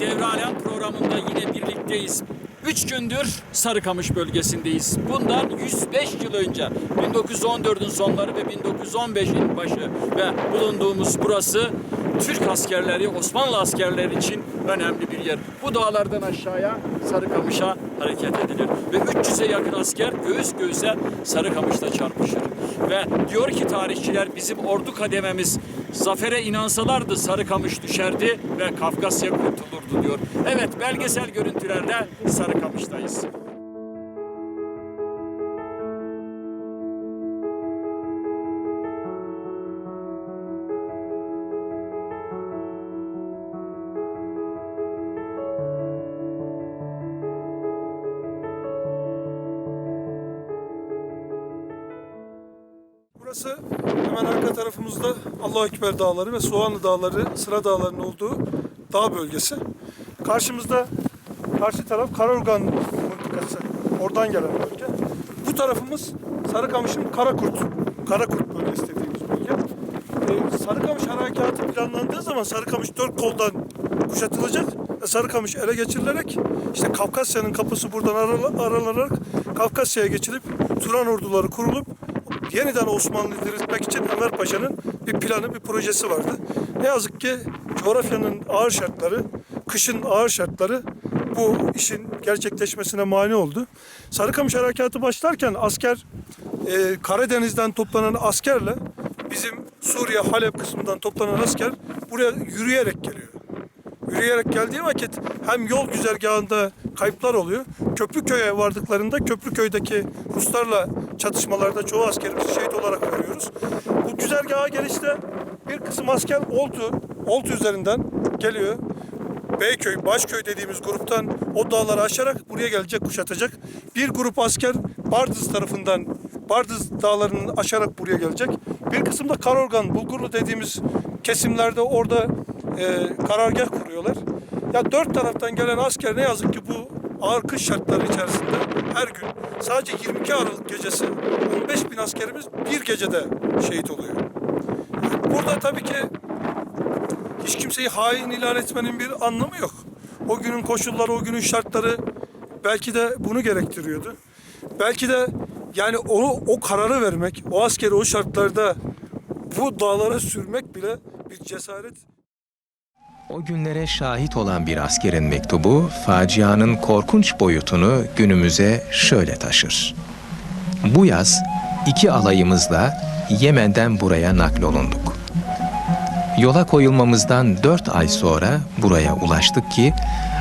bir devralen programında yine birlikteyiz. Üç gündür Sarıkamış bölgesindeyiz. Bundan 105 yıl önce 1914'ün sonları ve 1915'in başı ve bulunduğumuz burası Türk askerleri, Osmanlı askerleri için önemli bir yer. Bu dağlardan aşağıya Sarıkamış'a hareket edilir. Ve 300'e yakın asker göğüs göğüse Sarıkamış'ta çarpışır. Ve diyor ki tarihçiler bizim ordu kadememiz zafere inansalardı Sarıkamış düşerdi ve Kafkasya kurtulurdu diyor. Evet belgesel görüntülerde Sarıkamış'tayız. Burası hemen arka tarafımızda Allahu Ekber Dağları ve Soğanlı Dağları, Sıra Dağları'nın olduğu dağ bölgesi. Karşımızda karşı taraf Karorgan mıntıkası. Oradan gelen bölge. Bu tarafımız Sarıkamış'ın Karakurt, Karakurt bölgesi dediğimiz bölge. Ee, Sarıkamış harekatı planlandığı zaman Sarıkamış dört koldan kuşatılacak Sarıkamış ele geçirilerek işte Kafkasya'nın kapısı buradan arala- aralanarak Kafkasya'ya geçilip Turan orduları kurulup yeniden Osmanlı'yı diriltmek için Enver Paşa'nın bir planı, bir projesi vardı. Ne yazık ki coğrafyanın ağır şartları, kışın ağır şartları bu işin gerçekleşmesine mani oldu. Sarıkamış Harekatı başlarken asker e, Karadeniz'den toplanan askerle bizim Suriye Halep kısmından toplanan asker buraya yürüyerek geliyor. Yürüyerek geldiği vakit hem yol güzergahında kayıplar oluyor. Köprüköy'e vardıklarında Köprüköy'deki Ruslarla çatışmalarda çoğu askerimizi şehit olarak görüyoruz. Bu güzergaha gelişte bir kısım asker Oltu, Oltu üzerinden geliyor. Beyköy, Başköy dediğimiz gruptan o dağları aşarak buraya gelecek, kuşatacak. Bir grup asker Bardız tarafından, Bardız dağlarını aşarak buraya gelecek. Bir kısım da Karorgan, Bulgurlu dediğimiz kesimlerde orada e, karargah kuruyorlar. Ya dört taraftan gelen asker ne yazık ki bu ağır kış şartları içerisinde her gün sadece 22 Aralık gecesi 15 bin askerimiz bir gecede şehit oluyor. Burada tabii ki hiç kimseyi hain ilan etmenin bir anlamı yok. O günün koşulları, o günün şartları belki de bunu gerektiriyordu. Belki de yani onu o kararı vermek, o askeri o şartlarda bu dağlara sürmek bile bir cesaret. O günlere şahit olan bir askerin mektubu, facianın korkunç boyutunu günümüze şöyle taşır. Bu yaz iki alayımızla Yemen'den buraya naklolunduk. Yola koyulmamızdan dört ay sonra buraya ulaştık ki,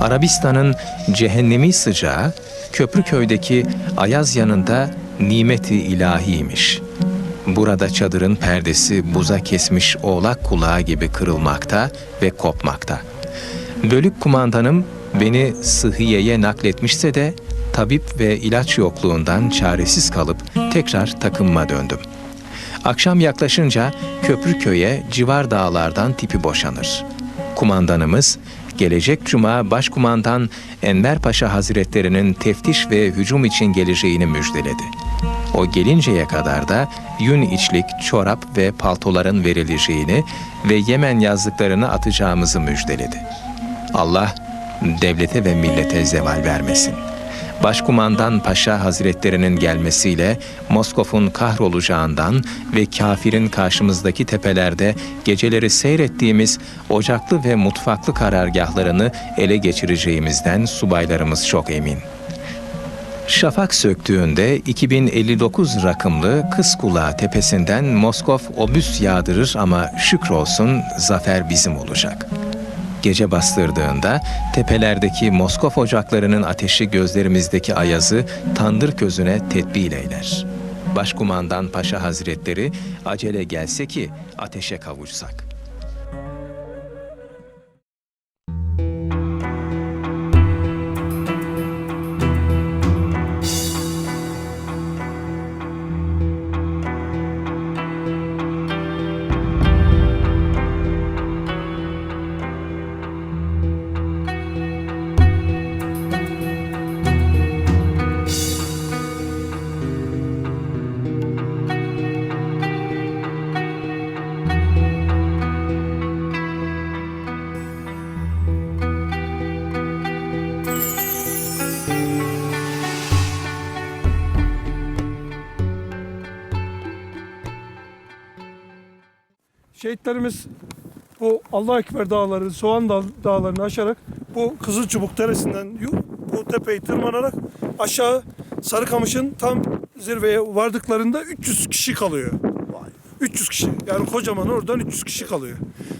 Arabistan'ın cehennemi sıcağı Köprüköy'deki Ayaz yanında nimeti ilahiymiş. Burada çadırın perdesi buza kesmiş oğlak kulağı gibi kırılmakta ve kopmakta. Bölük kumandanım beni sıhhiyeye nakletmişse de tabip ve ilaç yokluğundan çaresiz kalıp tekrar takımıma döndüm. Akşam yaklaşınca Köprüköy'e civar dağlardan tipi boşanır. Kumandanımız gelecek cuma başkumandan Enver Paşa Hazretlerinin teftiş ve hücum için geleceğini müjdeledi. O gelinceye kadar da yün içlik, çorap ve paltoların verileceğini ve Yemen yazdıklarını atacağımızı müjdeledi. Allah devlete ve millete zeval vermesin. Başkumandan Paşa Hazretlerinin gelmesiyle Moskov'un kahrolacağından ve kafirin karşımızdaki tepelerde geceleri seyrettiğimiz ocaklı ve mutfaklı karargahlarını ele geçireceğimizden subaylarımız çok emin. Şafak söktüğünde 2059 rakımlı Kız Kulağı tepesinden Moskov obüs yağdırır ama şükrolsun zafer bizim olacak. Gece bastırdığında tepelerdeki Moskov ocaklarının ateşi gözlerimizdeki ayazı tandır közüne tetbil eyler. Başkumandan Paşa Hazretleri acele gelse ki ateşe kavuşsak. Şehitlerimiz bu Allah Ekber dağları, Soğan Dağ, dağlarını aşarak bu Kızılçubuk Deresi'nden yu- bu tepeyi tırmanarak aşağı Sarıkamış'ın tam zirveye vardıklarında 300 kişi kalıyor. 300 kişi. Yani kocaman oradan 300 kişi kalıyor.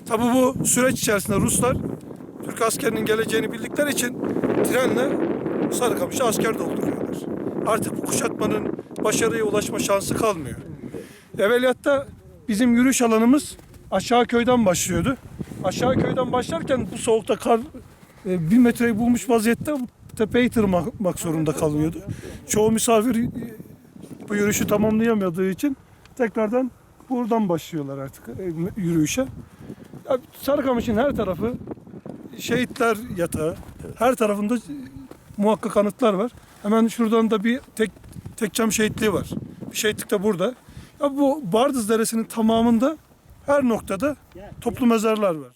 Tabi bu süreç içerisinde Ruslar Türk askerinin geleceğini bildikleri için trenle Sarıkamış'a asker dolduruyorlar. Artık bu kuşatmanın başarıya ulaşma şansı kalmıyor. Evveliyatta bizim yürüyüş alanımız aşağı köyden başlıyordu. Aşağı köyden başlarken bu soğukta kar e, bir metreyi bulmuş vaziyette tepeyi tırmanmak zorunda kalıyordu. Çoğu misafir e, bu yürüyüşü tamamlayamadığı için tekrardan buradan başlıyorlar artık e, yürüyüşe. Ya, Sarıkamış'ın her tarafı şehitler yatağı. Her tarafında muhakkak anıtlar var. Hemen şuradan da bir tek Tekçam şehitliği var. Bir şehitlik de burada. Ya bu Bardız Deresi'nin tamamında her noktada toplu mezarlar var.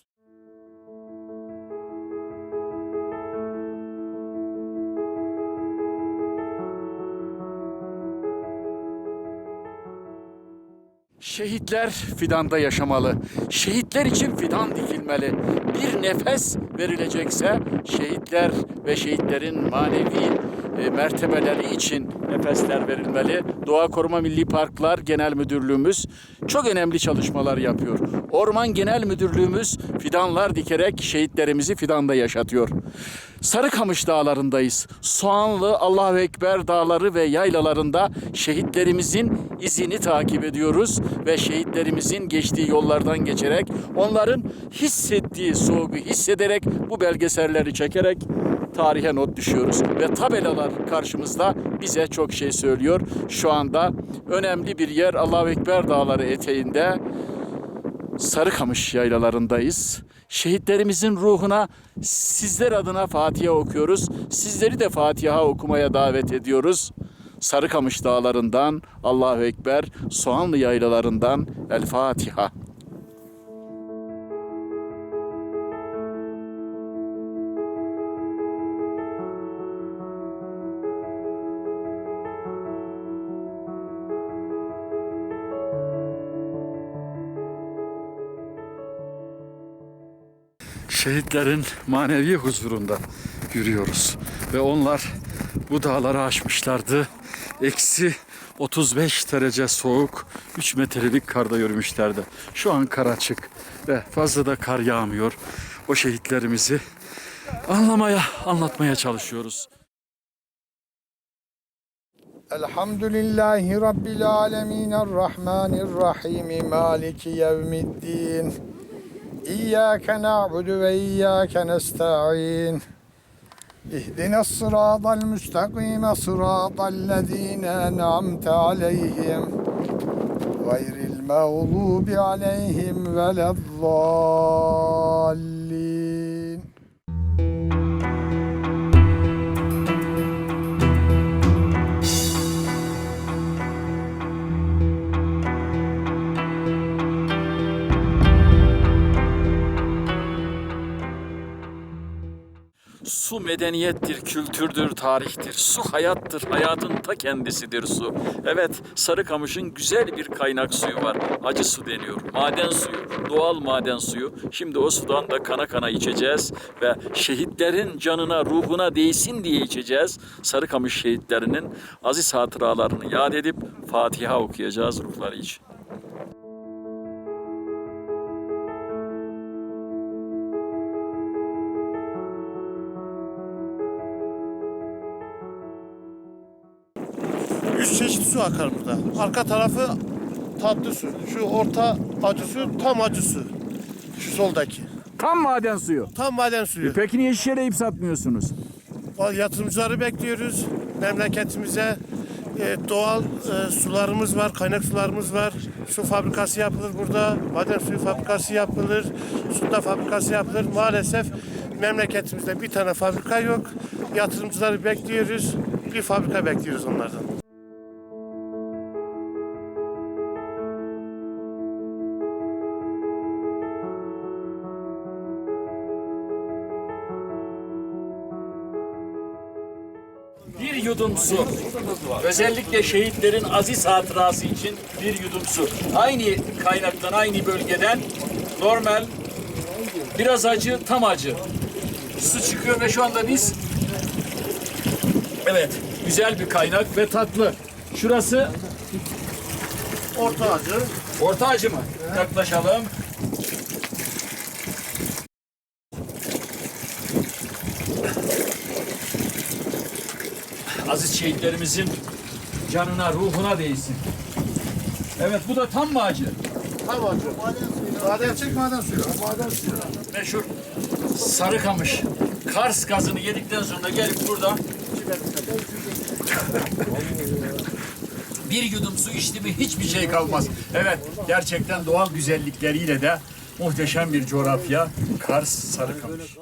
Şehitler fidanda yaşamalı. Şehitler için fidan dikilmeli. Bir nefes verilecekse şehitler ve şehitlerin manevi e, mertebeleri için nefesler verilmeli. Doğa Koruma Milli Parklar Genel Müdürlüğümüz çok önemli çalışmalar yapıyor. Orman Genel Müdürlüğümüz fidanlar dikerek şehitlerimizi fidanda yaşatıyor. Sarıkamış dağlarındayız. Soğanlı Allahu Ekber dağları ve yaylalarında şehitlerimizin izini takip ediyoruz ve şehitlerimizin geçtiği yollardan geçerek onların hissettiği soğuğu hissederek bu belgeselleri çekerek tarihe not düşüyoruz ve tabelalar karşımızda bize çok şey söylüyor. Şu anda önemli bir yer Allahu Ekber dağları eteğinde Sarıkamış yaylalarındayız. Şehitlerimizin ruhuna sizler adına Fatiha okuyoruz. Sizleri de Fatiha okumaya davet ediyoruz. Sarıkamış dağlarından Allahu Ekber, Soğanlı yaylalarından El Fatiha. şehitlerin manevi huzurunda yürüyoruz. Ve onlar bu dağları aşmışlardı. Eksi 35 derece soğuk 3 metrelik karda yürümüşlerdi. Şu an kar açık ve fazla da kar yağmıyor. O şehitlerimizi anlamaya, anlatmaya çalışıyoruz. Elhamdülillahi Rabbil alemin, Rahmanir Rahim, Maliki yevmiddin. يوم الدين إياك نعبد وإياك نستعين اهدنا الصراط المستقيم صراط الذين أنعمت عليهم غير المغضوب عليهم ولا الضالين Su medeniyettir, kültürdür, tarihtir. Su hayattır, hayatın ta kendisidir su. Evet, Sarıkamış'ın güzel bir kaynak suyu var. Acı su deniyor. Maden suyu, doğal maden suyu. Şimdi o sudan da kana kana içeceğiz ve şehitlerin canına, ruhuna değsin diye içeceğiz. Sarıkamış şehitlerinin aziz hatıralarını yad edip Fatiha okuyacağız ruhları için. Üç çeşit su akar burada. Arka tarafı tatlı su. Şu orta acı su, tam acı su. Şu soldaki. Tam maden suyu. Tam maden suyu. Peki niye şişeleyip satmıyorsunuz? Yatırımcıları bekliyoruz. Memleketimize e, doğal e, sularımız var, kaynak sularımız var. Su fabrikası yapılır burada. Maden suyu fabrikası yapılır. Suda fabrikası yapılır. Maalesef memleketimizde bir tane fabrika yok. Yatırımcıları bekliyoruz. Bir fabrika bekliyoruz onlardan. Yudum su. Özellikle şehitlerin aziz hatırası için bir yudum su. Aynı kaynaktan, aynı bölgeden normal, biraz acı, tam acı. Su çıkıyor ve şu anda biz evet güzel bir kaynak ve tatlı. Şurası Orta acı. orta acı mı? Yaklaşalım. Aziz şehitlerimizin canına, ruhuna değsin. Evet bu da tam mı acı? Tam acı. Maden çek maden suyu. Maden suyu. Meşhur Sarıkamış. Kars gazını yedikten sonra gelip burada bir yudum su içti mi hiçbir şey kalmaz. Evet gerçekten doğal güzellikleriyle de muhteşem bir coğrafya Kars Sarıkamış.